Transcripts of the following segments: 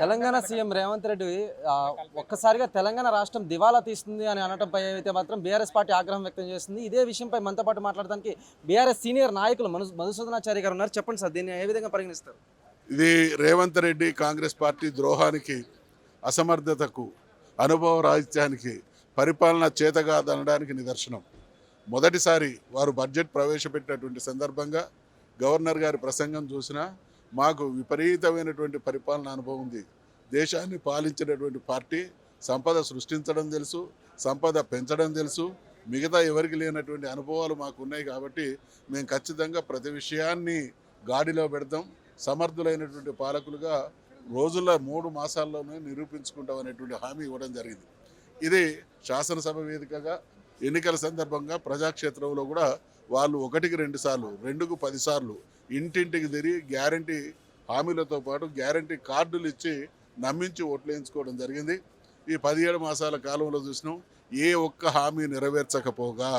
Telangana CM Revanth Reddy ఒక్కసారిగా తెలంగాణ రాష్ట్రం దివాలా తీస్తుంది అని అనటంపై అయితే మాత్రం బీఆర్ఎస్ పార్టీ ఆగ్రహం వ్యక్తం చేస్తుంది. ఇదే విషయంపై మనతో పాటు మాట్లాడడానికి బీఆర్ఎస్ సీనియర్ నాయకులు మధు మధుసూదనాచారి గారు ఉన్నారు. చెప్పండి సార్ దీన్ని ఏ విధంగా పరిగణిస్తారు? ఇది రేవంత్ రెడ్డి కాంగ్రెస్ పార్టీ ద్రోహానికి అసమర్థతకు అనుభవ రాహిత్యానికి పరిపాలన చేతగాదనడానికి నిదర్శనం. మొదటిసారి వారు బడ్జెట్ ప్రవేశపెట్టినటువంటి సందర్భంగా గవర్నర్ గారి ప్రసంగం చూసినా మాకు విపరీతమైనటువంటి పరిపాలన అనుభవం ఉంది. దేశాన్ని పాలించినటువంటి పార్టీ సంపద సృష్టించడం తెలుసు సంపద పెంచడం తెలుసు. మిగతా ఎవరికి లేనటువంటి అనుభవాలు మాకు ఉన్నాయి కాబట్టి మేము ఖచ్చితంగా ప్రతి విషయాన్ని గాడిలో పెడతాం. సమర్థులైనటువంటి పాలకులుగా రోజుల మూడు మాసాల్లోనే నిరూపించుకుంటాం అనేటువంటి హామీ ఇవ్వడం జరిగింది. ఇది శాసనసభ వేదికగా ఎన్నికల సందర్భంగా ప్రజాక్షేత్రంలో కూడా వాళ్ళు ఒకటికి రెండు సార్లు రెండుకు పదిసార్లు ఇంటింటికి తిరిగి గ్యారంటీ హామీలతో పాటు గ్యారంటీ కార్డులు ఇచ్చి నమ్మించి ఓట్లు వేయించుకోవడం జరిగింది. ఈ పదిహేడు మాసాల కాలంలో చూసినాం ఏ ఒక్క హామీ నెరవేర్చకపోగా.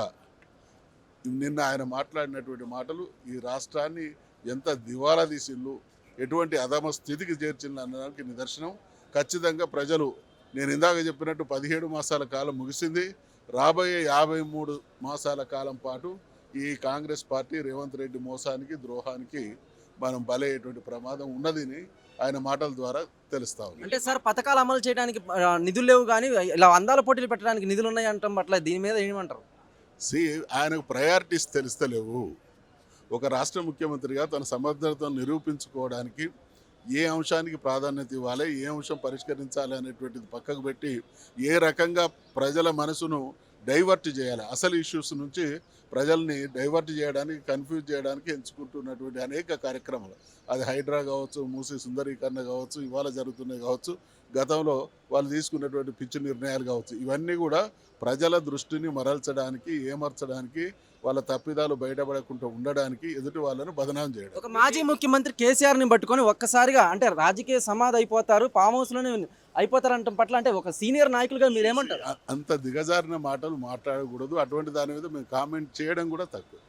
నిన్న ఆయన మాట్లాడినటువంటి మాటలు ఈ రాష్ట్రాన్ని ఎంత దివాలా తీసిల్లు ఎటువంటి అధమ స్థితికి చేర్చిండు అనడానికి నిదర్శనం. ఖచ్చితంగా ప్రజలు నేను ఇందాక చెప్పినట్టు పదిహేడు మాసాల కాలం ముగిసింది. రాబోయే యాభై మూడు మాసాల కాలం పాటు ఈ కాంగ్రెస్ పార్టీ రేవంత్ రెడ్డి మోసానికి ద్రోహానికి మనం బలయ్యేటువంటి ప్రమాదం ఉన్నదని ఆయన మాటల ద్వారా తెలుస్తా ఉంది. అంటే సార్ పథకాలు అమలు చేయడానికి నిధులు లేవు కానీ ఇలా అందాల పోటీలు పెట్టడానికి నిధులు ఉన్నాయి అంటాం పట్ల దీని మీద ఏమంటారు? సి ఆయనకు ప్రయారిటీస్ తెలుస్తలేవు. ఒక రాష్ట్ర ముఖ్యమంత్రిగా తన సమర్థతను నిరూపించుకోవడానికి ఏ అంశానికి ప్రాధాన్యత ఇవ్వాలి ఏ అంశం పరిష్కరించాలి అనేటువంటిది పక్కకు పెట్టి ఏ రకంగా ప్రజల మనసును డైవర్ట్ చేయాలి. అసలు ఇష్యూస్ నుంచి ప్రజల్ని డైవర్ట్ చేయడానికి కన్ఫ్యూజ్ చేయడానికి ఎంచుకుంటున్నటువంటి అనేక కార్యక్రమాలు. అది హైడ్రా కావచ్చు మూసి సుందరీకరణ కావచ్చు ఇవాళ జరుగుతున్నాయి కావచ్చు గతంలో వాళ్ళు తీసుకున్నటువంటి పిచ్చి నిర్ణయాలు కావచ్చు. ఇవన్నీ కూడా ప్రజల దృష్టిని మరల్చడానికి ఏమర్చడానికి వాళ్ళ తప్పిదాలు బయటపడకుండా ఉండడానికి ఎదుటి వాళ్ళను బదనాం చేయడం. ఒక మాజీ ముఖ్యమంత్రి కేసీఆర్ని పట్టుకొని ఒక్కసారిగా అంటే రాజకీయ సమాధి అయిపోతారు ఫామ్ హౌస్లోనే అయిపోతారంటం పట్ల అంటే ఒక సీనియర్ నాయకులుగా మీరు ఏమంటారు అంత దిగజారిన మాటలు మాట్లాడకూడదు. అటువంటి దాని మీద మేము కామెంట్ చేయడం కూడా తక్కువ.